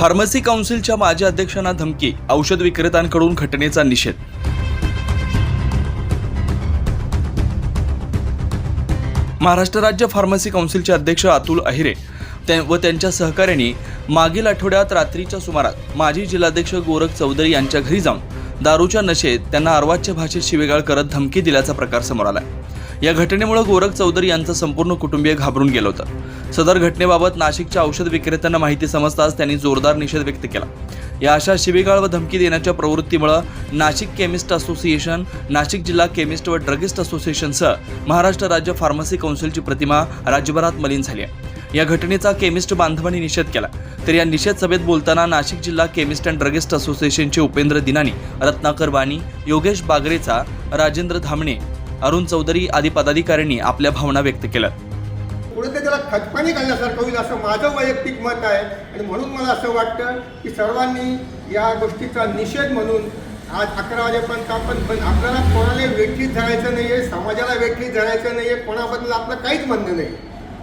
Pharmacy काउन्सिलच्या माजी अध्यक्षांना धमकी औषध विक्रेत्यांकडून घटनेचा निषेध. महाराष्ट्र राज्य फार्मसी काउन्सिलचे अध्यक्ष अतुल अहिरे व त्यांच्या सहकाऱ्यांनी मागील आठवड्यात रात्रीच्या सुमारास माजी जिल्हाध्यक्ष गोरख चौधरी यांच्या घरी जाऊन दारूच्या नशेत त्यांना अर्वाच्य भाषेत शिवेगाळ करत धमकी दिल्याचा प्रकार समोर आलाय. या घटनेमुळे गोरख चौधरी यांचं संपूर्ण कुटुंबीय घाबरून गेलं होतं. सदर घटनेबाबत नाशिकच्या औषध विक्रेत्यांना माहिती समजताच त्यांनी जोरदार निषेध व्यक्त केला. या अशा शिबिगाळ व धमकी देण्याच्या प्रवृत्तीमुळे नाशिक केमिस्ट असोसिएशन नाशिक जिल्हा केमिस्ट व ड्रगिस्ट असोसिएशनसह महाराष्ट्र राज्य फार्मसी कौन्सिलची प्रतिमा राज्यभरात मलिन झाली आहे. या घटनेचा केमिस्ट बांधवांनी निषेध केला. तर या निषेध सभेत बोलताना नाशिक जिल्हा केमिस्ट अँड ड्रगिस्ट असोसिएशनचे उपेंद्र दिनानी रत्नाकर वाणी योगेश बागरेचा राजेंद्र धामणे अरुण चौधरी आदी पदाधिकाऱ्यांनी आपल्या भावना व्यक्त केल्या. पुढे ते त्याला खतपाणी घालण्यासारखं होईल असं माझं वैयक्तिक मत आहे. आणि म्हणून मला असं वाटतं की सर्वांनी या गोष्टीचा निषेध म्हणून आज अकरा वाजेपर्यंत आपण पण आपल्याला कोणाला वेठीत धरायचं नाही आहे समाजाला वेठीत धरायचं नाही आहे कोणाबद्दल आपलं काहीच म्हणणं नाही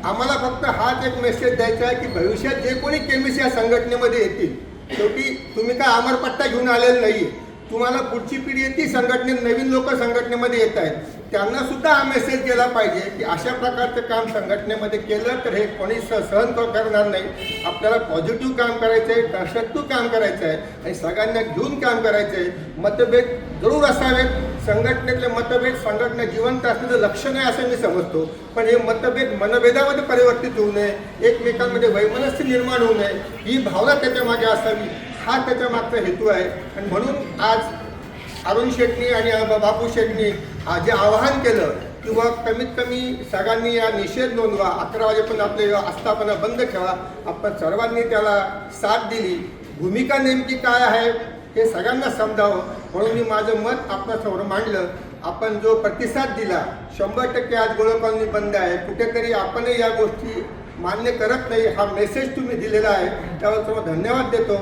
आम्हाला फक्त हाच एक मेसेज द्यायचा आहे की भविष्यात जे कोणी केमिस्ट या संघटनेमध्ये येतील शेवटी तुम्ही काय अमरपट्टा घेऊन आलेलं नाही आहे तुम्हाला पुढची पिढी येते संघटनेत नवीन लोक संघटनेमध्ये येत आहेत. त्यांना सुद्धा हा मेसेज गेला पाहिजे की अशा प्रकारचं काम संघटनेमध्ये केलं तर हे कोणी सहन करणार नाही. आपल्याला पॉझिटिव्ह काम करायचं आहे कन्स्ट्रक्टिव्ह काम करायचं आहे आणि सगळ्यांना घेऊन काम करायचं आहे. मतभेद जरूर असावेत. संघटनेतले मतभेद संघटना जिवंत असण्याचं लक्ष नाही असं मी समजतो. पण हे मतभेद मनभेदामध्ये परिवर्तित होऊ नये. एकमेकांमध्ये वैमनस्य निर्माण होऊ नये. ही भावना त्याच्यामागे असावी. हा त्याच्यामागचा हेतू आहे. आणि म्हणून आज अरुण शेटणी आणि बापू शेटणी जे आवाहन केलं किंवा कमीत कमी सगळ्यांनी या निषेध नोंदवा अकरा वाजेपर्यंत आपले आस्थापना बंद ठेवा. आपण सर्वांनी त्याला साथ दिली. भूमिका नेमकी काय आहे हे सगळ्यांना समजावं. म्हणून मी माझं मत आपल्यासमोर मांडलं. आपण जो प्रतिसाद दिला शंभर टक्के आज गोळ कॉलनी बंद आहे. कुठेतरी आपणही या गोष्टी मान्य करत नाही हा मेसेज तुम्ही दिलेला आहे. त्यावर तुम्हाला धन्यवाद देतो.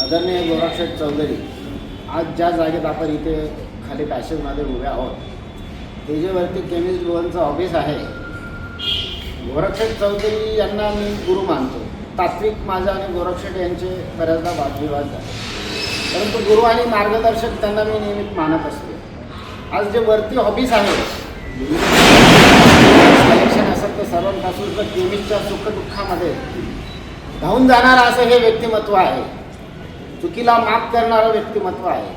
आदरणीय गोरक्षेठ चौधरी आज ज्या जागेत आपण इथे खाली पॅशनमध्ये उभे आहोत त्याच्यावरती केमिस्ट लोनचं ऑफिस आहे. गोरक्षेट चौधरी यांना मी गुरु मानतो. तात्विक माझा आणि गोरक्षेट यांचे बऱ्याचदा वादविवाद झाले. परंतु गुरु आणि मार्गदर्शक त्यांना मी नियमित मानत असतो. आज जे वरती ऑफिस आहे कलेक्शन असेल तर सर्वांपासून तर केमिस्टच्या सुखदुःखामध्ये धावून जाणारं असं हे व्यक्तिमत्व आहे. चुकीला माफ करणारं व्यक्तिमत्व आहे.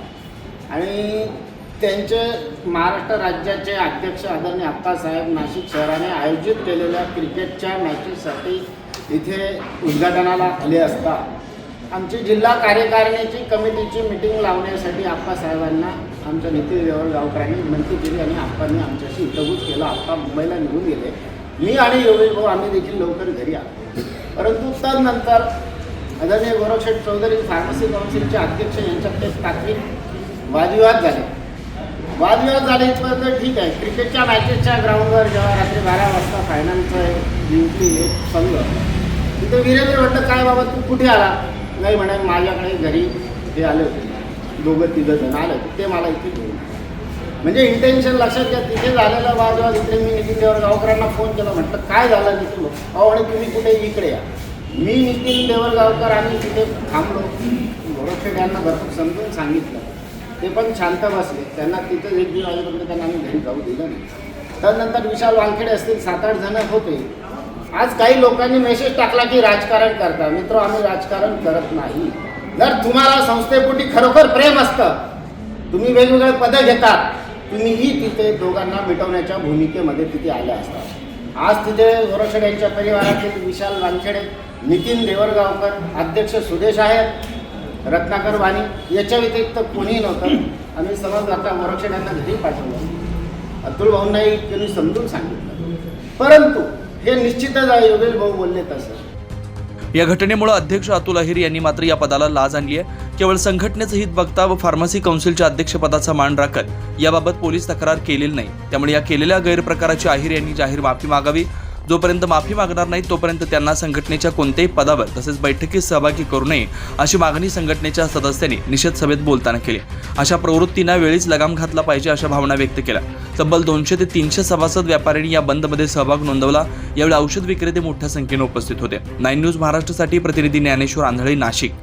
आणि त्यांचे महाराष्ट्र राज्याचे अध्यक्ष आदरणीय अप्पासाहेब नाशिक शहराने आयोजित केलेल्या क्रिकेटच्या मॅचेससाठी इथे उद्घाटनाला आले असता. आमची जिल्हा कार्यकारिणीची कमिटीची मिटिंग लावण्यासाठी आप्पासाहेबांना आमच्या नितीन देवळगावकरांनी विनंती केली आणि आप्पांनी आमच्याशी हितगुज केला. आप्पा मुंबईला निघून गेले. मी आणि योगेश भाऊ आम्ही देखील लवकर घरी आलो. परंतु तदनंतर आदरणीय गोरक्षेठ चौधरी फार्मसी काउन्सिलचे अध्यक्ष यांच्यात ते तात्विक वादविवाद झाले. वादविवाद झाले इथपर्यंत ठीक आहे. क्रिकेटच्या मॅचेसच्या ग्राउंडवर जेव्हा रात्री बारा वाजता फायनलचं जिंकली एक संघ तिथे वीरेंद्र म्हटलं काय बाबा तू कुठे आला? नाही म्हणाल माझ्याकडे घरी हे आले होते. दोघं तिघं जण आले होते. ते मला इथे घेऊन म्हणजे इंटेन्शन लक्षात घ्या तिथे झालेला वादविवाद इकडे मी नितीन देवर गावकरांना फोन केला म्हटलं काय झालं तिथे अहो आणि तुम्ही कुठे? इकडे या. मी नितीन देवरगावकर आम्ही तिथे थांबलो. गोरक्षेट यांना भरपूर समजून सांगितलं. ते पण शांत बसले. त्यांना तिथं एक दीड वाजेपर्यंत त्यांना आम्ही घरी जाऊ दिलं नाही. त्यानंतर विशाल वानखेडे असतील सात आठ जण होते. आज काही लोकांनी मेसेज टाकला की राजकारण करता. मित्र आम्ही राजकारण करत नाही. जर तुम्हाला संस्थेपोटी खरोखर प्रेम असतं तुम्ही वेगवेगळे पदं घेतात तुम्हीही तिथे दोघांना मिटवण्याच्या भूमिकेमध्ये तिथे आल्या असतात आज तिथे गोरक्षड यांच्या परिवारातील विशाल वानखेडे नितीन देवरगावकर अध्यक्ष सुदेश आहेत. रत्नाकर वाणी याच्या व्यतिरिक्त कोणीही नव्हतं. आम्ही समज आता गोरक्षड यांना घरी पाठवलं. अतुल भाऊंनाही त्यांनी समजून सांगितलं. परंतु हे निश्चितच योगेश भाऊ बोलले तसं. या घटनेमुळे अध्यक्ष अतुल अहिर यांनी मात्र या पदाला लाज आणली आहे. केवळ संघटनेचं हित बघता व फार्मसी काउन्सिलच्या अध्यक्षपदाचा मान राखत याबाबत पोलीस तक्रार केलेली नाही. त्यामुळे या केलेल्या गैरप्रकाराची अहिर यांनी जाहीर माफी मागावी. जोपर्यंत माफी मागणार नाही तोपर्यंत त्यांना संघटनेच्या कोणत्याही पदावर तसेच बैठकीत सहभागी करू नये अशी मागणी संघटनेच्या सदस्यांनी निषेध सभेत बोलताना केली. अशा प्रवृत्तींना वेळीच लगाम घातला पाहिजे अशा भावना व्यक्त केल्या. तब्बल दोनशे ते तीनशे सभासद व्यापाऱ्यांनी या बंदमध्ये सहभाग नोंदवला. यावेळी औषध विक्रेते मोठ्या संख्येने उपस्थित होते. नाईन न्यूज महाराष्ट्रासाठी प्रतिनिधी ज्ञानेश्वर आंधळे नाशिक.